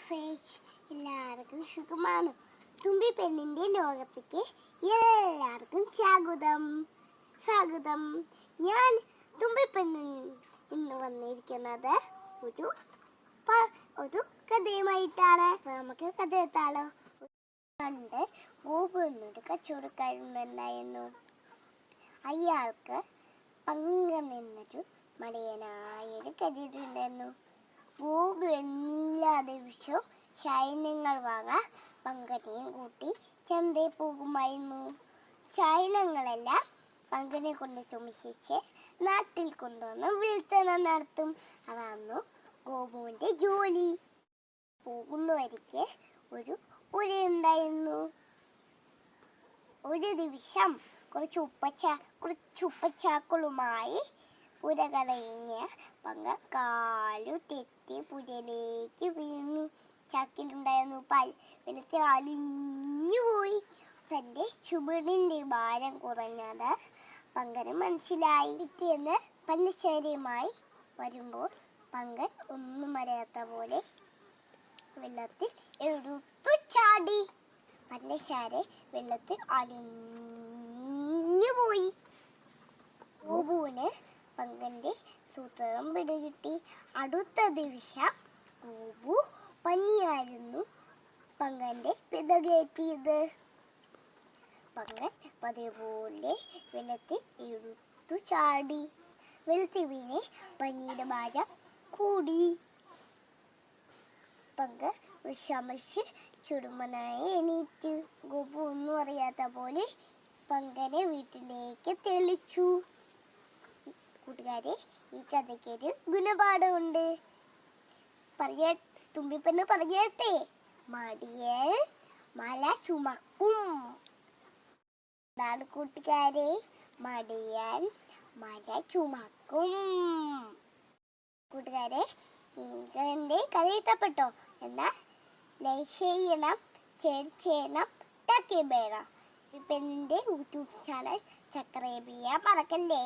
എല്ലാവർക്കും സുഖമാണ്. തുമ്പി പെണ്ണിന്റെ ലോകത്തേക്ക് എല്ലാവർക്കും സ്വാഗതം. സ്വാഗതം. ഞാൻ തുമ്പി പെണ്ണിൽ ഇന്ന് വന്നിരിക്കുന്നത് ഒരു ഒരു കഥയുമായിട്ടാണ്. നമുക്ക് കഥ എത്താളോ പണ്ട് ഗോപുരനൊരു കച്ചവടക്കാരുണ്ടായിരുന്നു അയാൾക്ക് പങ്ക നിന്നൊരു മടിയനായൊരു കരുതുണ്ടായിരുന്നു ഗോപു എല്ലാ ദിവസവും ശൈനങ്ങൾ വാങ്ങാൻ പങ്കനെയും കൂട്ടി. ചന്തയിൽ പോകുമായിരുന്നു. ചൈനങ്ങളെല്ലാം പങ്കനെ കൊണ്ട് ചുമശിച്ച് നാട്ടിൽ കൊണ്ടുവന്ന് വിൽപ്പന നടത്തും. അതാണ് ഗോപുവിന്റെ ജോലി. പോകുന്നവരിക്ക് ഒരു ഉരയുണ്ടായിരുന്നു ഒരു ദിവസം കുറച്ച് ഉപ്പച്ച കുറച്ച് ഉപ്പച്ചാക്കളുമായി പുര കടയിഞ്ഞ് പങ്ക കാലു തെറ്റി പുരയിലേക്ക് വീണു. ചാക്കിലുണ്ടായിരുന്നു പാൽ വെളുത്ത് അലിഞ്ഞു പോയി. തന്റെ ചുമടിന്റെ ഭാരം കുറഞ്ഞത് പങ്കന് മനസ്സിലായി. പിറ്റേന്ന് പന്നശ്ശേരിയുമായി വരുമ്പോൾ പങ്കൻ ഒന്നും അറിയാത്ത പോലെ വെള്ളത്തിൽ എടുത്തു ചാടി. പന്നശാര വെള്ളത്തിൽ അലിഞ്ഞു പോയി. അടുത്ത ദിവസം ഗോപു പനിയായിരുന്നു. പങ്കന്റെ പിതകേറ്റിയത് പങ്കൻ പതിപോലെ വെള്ളത്തിൽ എടുത്തു ചാടി. വെള്ളത്തിൽ വീണ് പനിയുടെ ഭാരം കൂടി. പങ്ക് വിഷമിച്ച് ചുടുമനായി എണീറ്റ്. ഗോപു ഒന്നും അറിയാത്ത പോലെ പങ്കനെ വീട്ടിലേക്ക് തെളിച്ചു. കൂട്ടുകാരെ ഈ കഥയ്ക്ക് ഒരു ഗുണപാഠമുണ്ട്. പറഞ്ഞ തുമ്പിപ്പെണ്ണ് പറഞ്ഞേട്ടെ. മടിയൻ മല ചുമക്കും. അതാണ് കൂട്ടുകാരെ. മടിയൻ മല ചുമക്കും. കൂട്ടുകാരെ നിങ്ങൾക്ക് കഥ ഇഷ്ടപ്പെട്ടോ? എന്നാൽ ലൈക്ക് ചെയ്യണം ഷെയർ ചെയ്യണം ടാക്കി വേണം. ഇപ്പം എന്റെ യൂട്യൂബ് ചാനൽ സബ്സ്ക്രൈബ് മറക്കല്ലേ?